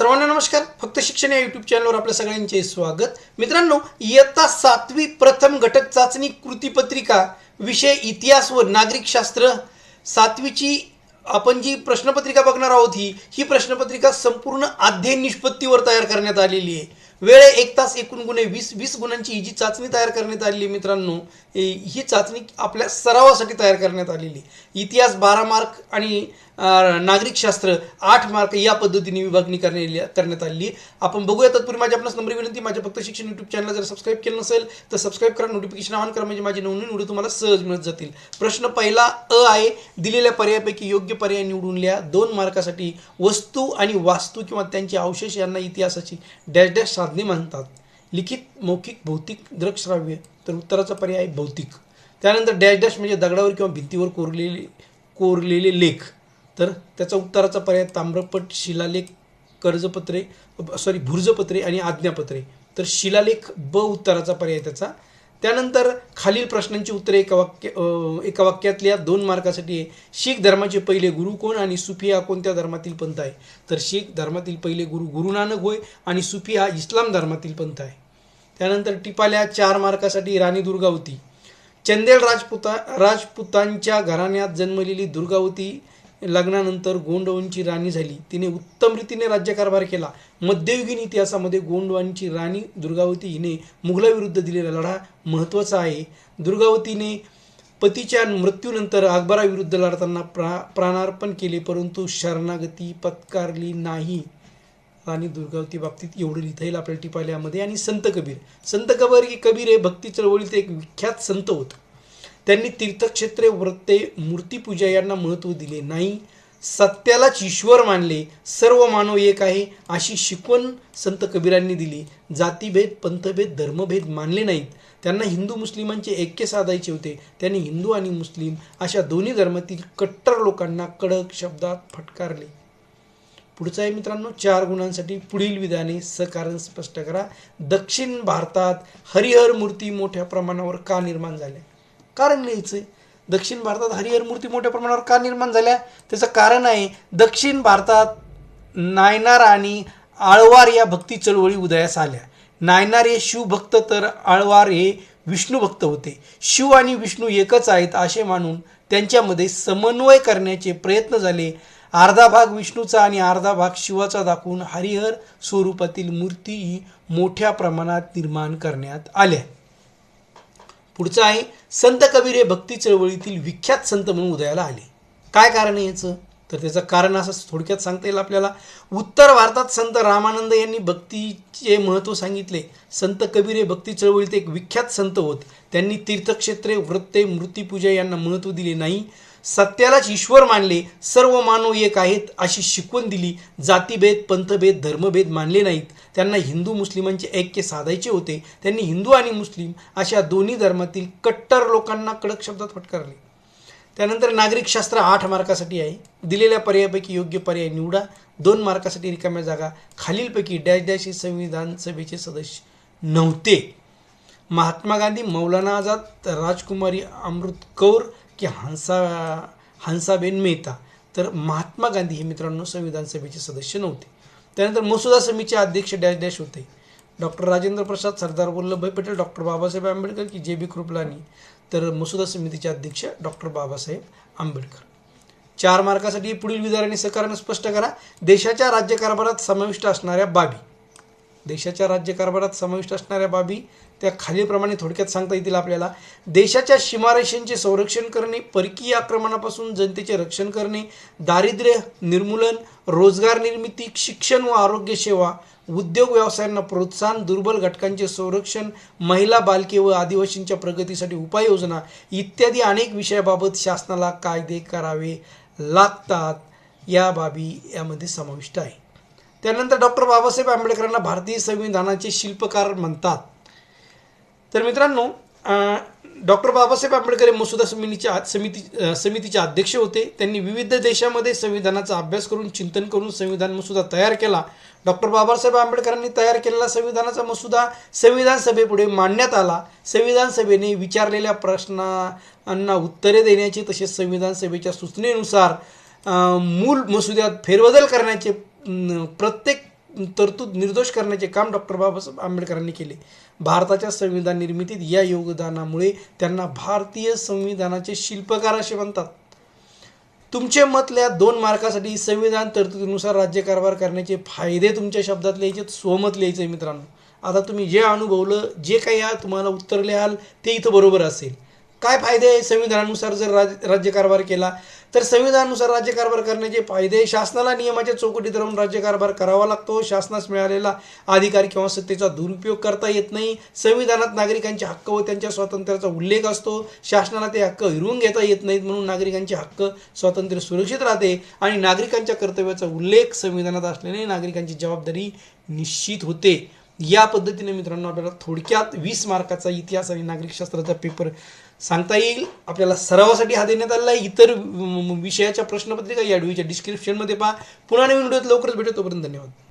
सर्वांना नमस्कार. फक्त शिक्षण या युट्यूब चॅनलवर आपल्या सगळ्यांचे स्वागत. मित्रांनो इयत्ता सातवी प्रथम घटक चाचणी कृतीपत्रिका विषय इतिहास व नागरिकशास्त्र सातवीची आपण जी प्रश्नपत्रिका बघणार आहोत ही ही प्रश्नपत्रिका संपूर्ण अध्ययन निष्पत्तीवर तयार करण्यात आलेली आहे. वेळ एक तास एकूण गुन्हे वीस वीस गुणांची ही जी चाचणी तयार करण्यात आलेली आहे मित्रांनो ही चाचणी आपल्या सरावासाठी तयार करण्यात आलेली. इतिहास बारा मार्क आणि नागरिकशास्त्र आठ मार्क या पद्धतीने विभागणी करण्या करण्यात आलेली. आपण बघूया तत्पूर्वी माझ्या आपणास नंबर विनंती माझ्या फक्त शिक्षण युट्यूब चॅनल जर सबस्क्राईब केलं नसेल तर सबस्क्राईब करा नोटिफिकेशन ऑन करा म्हणजे माझे नवनवीन व्हिडिओ तुम्हाला सहज मिळत जातील. प्रश्न पहिला अ आहे दिलेल्या पर्यायापैकी योग्य पर्याय निवडून लिहा. दोन मार्कासाठी वस्तू आणि वास्तू किंवा त्यांचे अवशेष यांना इतिहासाची डॅश डॅश साधने म्हणतात. लिखित मौखिक भौतिक दृकश्राव्य तर उत्तराचा पर्याय आहे भौतिक. त्यानंतर डॅश डॅश म्हणजे दगडावर किंवा भिंतीवर कोरलेले कोरलेले लेख. तर त्याचा उत्तराचा पर्याय ताम्रपट शिलालेख कर्जपत्रे सॉरी भुर्जपत्रे आणि आज्ञापत्रे. तर शिलालेख ब उत्तराचा पर्याय त्याचा. त्यानंतर खालील प्रश्नांची उत्तरे एका वाक्य एका वाक्यातल्या दोन मार्कासाठी आहे. शीख धर्माचे पहिले गुरु कोण आणि सुफी हा कोणत्या धर्मातील पंथ आहे? तर शीख धर्मातील पहिले गुरु गुरु नानक होय आणि सुफी हा इस्लाम धर्मातील पंथ आहे. त्यानंतर टिपाल्या चार मार्कासाठी राणी दुर्गावती. चंदेल राजपुता राजपुतांच्या घराण्यात जन्मलेली दुर्गावती लग्नानंतर गोंडवांची राणी झाली. तिने उत्तम रीतीने राज्यकारभार केला. मध्ययुगीन इतिहासामध्ये गोंडवांची राणी दुर्गावती हिने मुघलाविरुद्ध दिलेला लढा महत्त्वाचा आहे. दुर्गावतीने पतीच्या मृत्यूनंतर अकबराविरुद्ध लढताना प्रा प्राणार्पण केले परंतु शरणागती पत्कारली नाही. आणि दुर्गावती बाबतीत एवढं लिहिता येईल आपल्या टिपाल्यामध्ये आणि संत कबीर. संत कबीर कबीर हे भक्ती चळवळीत एक विख्यात संत होत. त्यांनी तीर्थक्षेत्रे व्रते मूर्तीपूजा यांना महत्त्व दिले नाही. सत्यालाच ईश्वर मानले. सर्व मानव एक आहे अशी शिकवण संत कबीरांनी दिली. जातीभेद पंथभेद धर्मभेद मानले नाहीत. त्यांना हिंदू मुस्लिमांचे ऐक्य साधायचे होते. त्यांनी हिंदू आणि मुस्लिम अशा दोन्ही धर्मातील कट्टर लोकांना कडक शब्दात फटकारले. पुढचं आहे मित्रांनो चार गुणांसाठी पुढील विधाने सकारण स्पष्ट करा. दक्षिण भारतात हरिहर मूर्ती मोठ्या प्रमाणावर का निर्माण झाल्या? कारण लिहायचं आहे. दक्षिण भारतात हरिहर मूर्ती मोठ्या प्रमाणावर का निर्माण झाल्या? त्याचं कारण आहे दक्षिण भारतात नायनार आणि आळवार या भक्ती चळवळी उदयास आल्या. नायनार हे शिवभक्त तर आळवार हे विष्णू भक्त होते. शिव आणि विष्णू एकच आहेत असे मानून त्यांच्यामध्ये समन्वय करण्याचे प्रयत्न झाले. अर्धा भाग विष्णूचा आणि अर्धा भाग शिवाचा दाखवून हरिहर स्वरूपातील मूर्तीही मोठ्या प्रमाणात निर्माण करण्यात आल्या. पुढचं आहे संत कबीर हे भक्ती चळवळीतील विख्यात संत म्हणून उदयाला आले. काय कारण आहे याचं? तर त्याचं कारण असं थोडक्यात सांगता येईल आपल्याला. उत्तर भारतात संत रामानंद यांनी भक्तीचे महत्त्व सांगितले. संत कबीर हे भक्ती चळवळीत एक विख्यात संत होत. त्यांनी तीर्थक्षेत्रे व्रते मूर्तीपूजा यांना महत्त्व दिले नाही. सत्यालाच ईश्वर मानले सर्व मानव एक आहेत अशी शिकवण दिली. जातीभेद पंथभेद धर्मभेद मानले नाहीत. त्यांना हिंदू मुस्लिमांचे ऐक्य साधायचे होते. त्यांनी हिंदू आणि मुस्लिम अशा दोन्ही धर्मातील कट्टर लोकांना कडक शब्दात फटकारले. त्यानंतर नागरिकशास्त्र आठ मार्कासाठी आहे. दिलेल्या पर्यायापैकी योग्य पर्याय निवडा. दोन मार्कासाठी रिकाम्या जागा. खालीलपैकी डॅश डॅश हे संविधान सभेचे सदस्य नव्हते. महात्मा गांधी मौलाना आझाद राजकुमारी अमृत कौर की हंसा हंसाबेन मेहता. तर महात्मा गांधी हे मित्रांनो संविधान सभेचे सदस्य नव्हते. त्यानंतर मसुदा समितीचे अध्यक्ष डॅश डॅश होते. डॉक्टर राजेंद्र प्रसाद सरदार वल्लभभाई पटेल डॉक्टर बाबासाहेब आंबेडकर की जे बी कृपलानी. तर मसुदा समितीचे अध्यक्ष डॉक्टर बाबासाहेब आंबेडकर. चार मार्कासाठी पुढील विधाराने सकारण स्पष्ट करा. देशाच्या राज्यकारभारात समाविष्ट असणाऱ्या बाबी. देशाच्या राज्यकारभारात समाविष्ट असणाऱ्या बाबी त्या खालीलप्रमाणे थोडक्यात सांगता येतील आपल्याला. देशाच्या सीमारेषांचे संरक्षण करणे परकीय आक्रमणापासून जनतेचे रक्षण करणे दारिद्र्य निर्मूलन रोजगार निर्मिती शिक्षण व आरोग्य सेवा उद्योग व्यवसायांना प्रोत्साहन दुर्बल घटकांचे संरक्षण महिला बालके व आदिवासींच्या प्रगतीसाठी उपाययोजना इत्यादी अनेक विषयाबाबत शासनाला कायदे करावे लागतात. या बाबी यामध्ये समाविष्ट आहे. त्यानंतर डॉक्टर बाबासाहेब आंबेडकरांना भारतीय संविधानाचे शिल्पकार म्हणतात. तर मित्रांनो डॉक्टर बाबासाहेब आंबेडकर हे मसुदा समितीच्या समिती समितीचे अध्यक्ष होते. त्यांनी विविध देशामध्ये संविधानाचा अभ्यास करून चिंतन करून संविधान मसुदा तयार केला. डॉक्टर बाबासाहेब आंबेडकरांनी तयार केलेला संविधानाचा मसुदा संविधान सभेपुढे मांडण्यात आला. संविधान सभेने विचारलेल्या प्रश्नांना उत्तरे देण्याचे तसेच संविधान सभेच्या सूचनेनुसार मूल मसुद्यात फेरबदल करण्याचे प्रत्येक तरतूद निर्दोष करण्याचे काम डॉक्टर बाबासाहेब आंबेडकरांनी केले. भारताच्या संविधान निर्मितीत या योगदानामुळे त्यांना भारतीय संविधानाचे शिल्पकार असे म्हणतात. तुमचे मतल्या दोन मार्कासाठी संविधान तरतुदीनुसार राज्यकारभार करण्याचे फायदे तुमच्या शब्दात लिहायचे स्वमत लिहायचे मित्रांनो. आता तुम्ही जे अनुभवलं जे काही आहात तुम्हाला उत्तर लिहाल ते इथं बरोबर असेल. काय फायदे आहे संविधानानुसार जर राज राज्यकारभार केला? तर संविधानानुसार राज्यकारभार करण्याचे फायदे शासनाला नियमाच्या चौकटीत राहून राज्यकारभार करावा लागतो. शासनास मिळालेला अधिकार किंवा सत्तेचा दुरुपयोग करता येत नाही. संविधानात नागरिकांचे हक्क व त्यांच्या स्वातंत्र्याचा उल्लेख असतो. शासनाला ते हक्क हिरवून घेता येत नाहीत म्हणून नागरिकांचे हक्क स्वातंत्र्य सुरक्षित राहते आणि नागरिकांच्या कर्तव्याचा उल्लेख संविधानात असल्याने नागरिकांची जबाबदारी निश्चित होते. या पद्धतीने मित्रांनो आपल्याला थोडक्यात वीस मार्काचा इतिहास आणि नागरिकशास्त्राचा पेपर सांगता येईल. आपल्याला सरावासाठी हा देण्यात आलेला आहे. इतर विषयाच्या प्रश्नपत्रिका या व्हिडिओच्या डिस्क्रिप्शनमध्ये पहा. पुन्हा नवीन व्हिडिओत लवकरच भेटू. तोपर्यंत धन्यवाद.